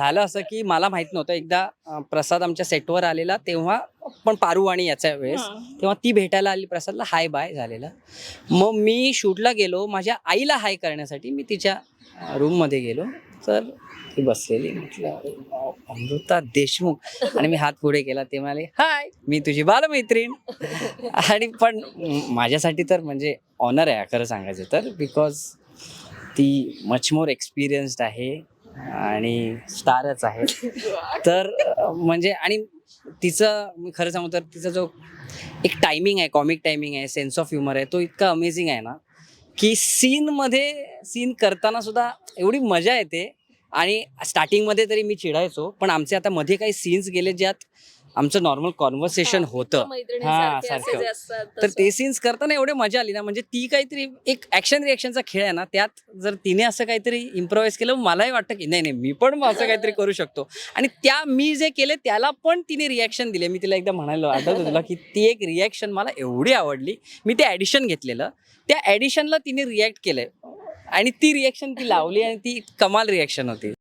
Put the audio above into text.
झालं असं की मला माहीत नव्हतं. एकदा प्रसाद आमच्या सेटवर आलेला तेव्हा पण पारू आणि याच्या वेळेस तेव्हा ती भेटायला आली प्रसादला. हाय बाय झालेलं. मग मी शूटला गेलो. माझ्या आईला हाय करण्यासाठी मी तिच्या रूममध्ये गेलो. तर ती बसलेली. म्हटलं "अरे वाव, अमृता देशमुख. आणि मी हात पुढे केला. ते म्हणाले हाय मी तुझी बालमैत्रीण. आणि पण माझ्यासाठी तर म्हणजे ऑनर आहे खरं सांगायचं तर. बिकॉज ती मच मोर एक्सपिरियन्स्ड आहे. आणि स्टारच आहे तर म्हणजे आणि तिचं मी खरं सांगू तर तिचा जो एक टायमिंग आहे कॉमिक टायमिंग आहे सेन्स ऑफ ह्युमर आहे तो इतका अमेझिंग आहे ना की सीनमध्ये सीन करताना सुद्धा एवढी मजा येते. आणि स्टार्टिंगमध्ये तरी मी चिडायचो पण आमचे आता मध्ये काही सीन्स गेले ज्यात आमचं नॉर्मल कॉन्व्हर्सेशन होतं. हा, सारखं. तर ते सीन्स करताना एवढे मजा आली ना म्हणजे ती काहीतरी एक ऍक्शन रिएक्शनचा खेळ आहे ना त्यात जर तिने असं काहीतरी इम्प्रोव्हाइज केलं मलाही वाटतं की नाही नाही मी पण असं काहीतरी करू शकतो. आणि त्या मी जे केले त्याला पण तिने रिॲक्शन दिले. मी तिला एकदा म्हणालो आठवतं तुला की ती एक रिॲक्शन मला एवढी आवडली. मी ते ॲडिशन घेतलेलं. त्या ॲडिशनला तिने रिॲक्ट केलंय. आणि ती रिॲक्शन ती लावली आणि ती कमाल रिॲक्शन होती.